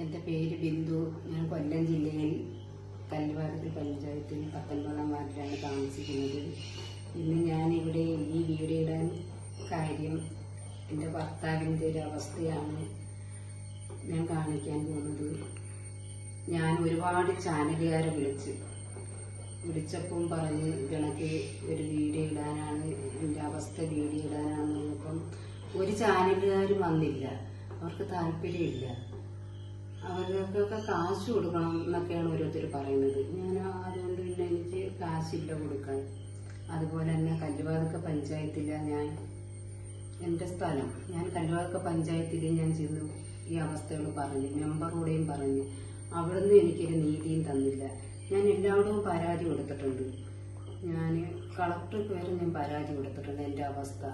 എന്റെ പേര് ബിന്ദു. ഞാൻ കൊല്ലം ജില്ലയിൽ കല്ലുവാരത്തിൽ പഞ്ചായത്തിൽ പത്തൊൻപതാം വാർഡിലാണ് താമസിക്കുന്നത്. ഇന്ന് ഞാനിവിടെ ഈ വീട് ഇടാൻ കാര്യം എന്റെ ഭർത്താവിന്റെ ഒരു അവസ്ഥയാണ് ഞാൻ കാണിക്കാൻ പോകുന്നത്. ഞാൻ ഒരുപാട് ചാനലുകാരെ വിളിച്ച് വിളിച്ചപ്പം പറഞ്ഞ് കണക്ക് ഒരു വീഡിയോ ഇടാനാണ് എന്റെ അവസ്ഥ വീഡിയോ ഇടാനാണ്. പറഞ്ഞപ്പം ഒരു ചാനലുകാരും വന്നില്ല. അവർക്ക് താല്പര്യമില്ല. അവർക്കൊക്കെ കാശ് കൊടുക്കണം എന്നൊക്കെയാണ് ഓരോരുത്തർ പറയുന്നത്. ഞാൻ അതുകൊണ്ട് പിന്നെ എനിക്ക് കാശില്ല കൊടുക്കാൻ. അതുപോലെ തന്നെ കല്ലുവാതക്ക പഞ്ചായത്തിലാണ് ഞാൻ എന്റെ സ്ഥലം. ഞാൻ കല്ലുവാതക്ക പഞ്ചായത്തിൽ ഞാൻ ചെന്നു ഈ അവസ്ഥകൾ പറഞ്ഞു മെമ്പറോടെയും പറഞ്ഞു അവിടുന്ന് എനിക്കൊരു നീതിയും തന്നില്ല. ഞാൻ എല്ലാവരും പരാതി കൊടുത്തിട്ടുണ്ട്. ഞാൻ കളക്ടർക്ക് വരെ ഞാൻ പരാതി കൊടുത്തിട്ടുണ്ട് എന്റെ അവസ്ഥ.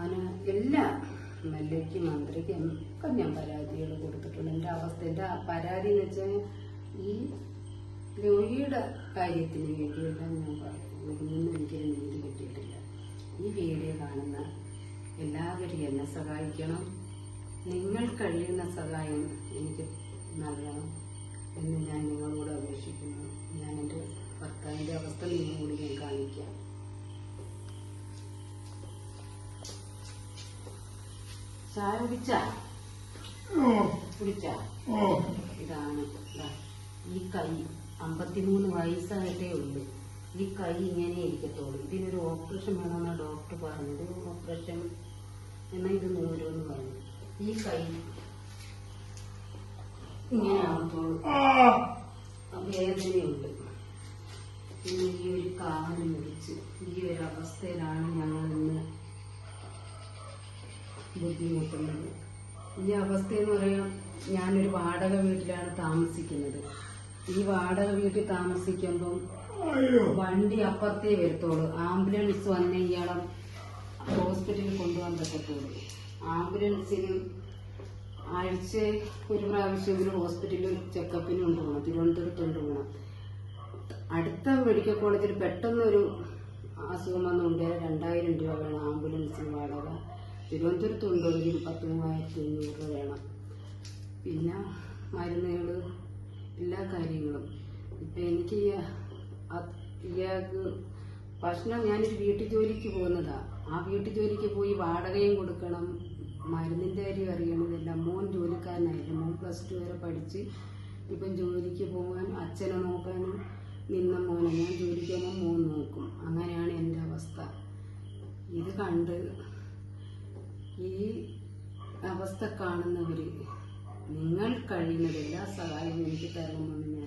അങ്ങനെ എല്ലാ എം എൽ എക്ക് മന്ത്രിക്ക് ഒക്കെ ഞാൻ പരാതികൾ കൊടുത്തിട്ടുണ്ട്. എന്റെ അവസ്ഥ എന്റെ പരാതി എന്ന് വെച്ചാൽ ഈ രോഗിയുടെ കാര്യത്തിന് വേണ്ടിയെല്ലാം ഞാൻ പറയുന്നു ഒന്നും എനിക്കൊരു നീതി കിട്ടിയിട്ടില്ല. ഈ വീഡിയോ കാണുന്ന എല്ലാവരും എന്നെ സഹായിക്കണം. നിങ്ങൾ കഴിയുന്ന സഹായം എനിക്ക് നൽകണം എന്ന് ഞാൻ നിങ്ങളോട് അപേക്ഷിക്കുന്നു. ഞാൻ എന്റെ ഭർത്താവിന്റെ അവസ്ഥ നിങ്ങളോട് ഞാൻ കാണിക്കാം ചായ കുടിച്ചാ? കുടിച്ചാ? ഇതാണ് ഈ കൈ അമ്പത്തിമൂന്ന് വയസ്സായിട്ടേ ഉള്ളൂ. ഈ കൈ ഇങ്ങനെ ഇരിക്കത്തുള്ളൂ. ഇതിനൊരു ഓപ്പറേഷൻ വേണമെന്നാണ് ഡോക്ടർ പറഞ്ഞത്. ഓപ്പറേഷൻ എന്നാൽ ഇത് നൂരെന്ന് പറഞ്ഞു ഈ കൈ ഇങ്ങനെ ആകത്തുള്ളൂ വേദനയുണ്ട്. ഈ ഒരു കാൽ മുറിച്ച് ഈ ഒരു അവസ്ഥയിലാണ് ഞങ്ങൾ ബുദ്ധിമുട്ടുന്നത് ഈ അവസ്ഥ എന്ന് പറയാൻ ഞാനൊരു വാടക വീട്ടിലാണ് താമസിക്കുന്നത്. ഈ വാടക വീട്ടിൽ താമസിക്കുമ്പം വണ്ടി അപ്പുറത്തേ വരത്തുള്ളൂ. ആംബുലൻസ് വന്ന് ഇയാളെ ഹോസ്പിറ്റലിൽ കൊണ്ടുപോകാൻ പറ്റത്തുള്ളൂ. ആംബുലൻസിന് ആഴ്ച ഒരു പ്രാവശ്യമെങ്കിലും ഹോസ്പിറ്റലിൽ ചെക്കപ്പിന് കൊണ്ടുപോകണം. തിരുവനന്തപുരത്ത് കൊണ്ടുപോകണം അടുത്ത മെഡിക്കൽ കോളേജിൽ പെട്ടെന്നൊരു അസുഖം വന്നുകൊണ്ട് രണ്ടായിരം രൂപ വേണം ആംബുലൻസിന് വാടക. തിരുവനന്തപുരത്ത് ഒരു പത്ത് മൂവായിരത്തി അഞ്ഞൂറ് വേണം. പിന്നെ മരുന്നുകൾ എല്ലാ കാര്യങ്ങളും. ഇപ്പം എനിക്ക് ഇയാൾക്ക് ഭക്ഷണം ഞാനൊരു വീട്ടു ജോലിക്ക് പോകുന്നതാ. ആ വീട്ടു ജോലിക്ക് പോയി വാടകയും കൊടുക്കണം. മരുന്നിന്റെ കാര്യം അറിയണം ഇതെല്ലാം മോൻ ജോലിക്കാരനായിരുന്നു. മോൻ പ്ലസ് ടു വരെ പഠിച്ച് ഇപ്പം ജോലിക്ക് പോകാൻ അച്ഛനെ നോക്കാനും നിന്ന മോനെ. ഞാൻ ജോലിക്ക് പോകുമ്പോൾ മോൻ നോക്കും. അങ്ങനെയാണ് എന്റെ അവസ്ഥ. ഇത് കണ്ട് അവസ്ഥ കാണുന്നവർ നിങ്ങൾ കഴിയുന്നത് എല്ലാ സഹായവും എനിക്ക് തരണമെന്ന് ഞാൻ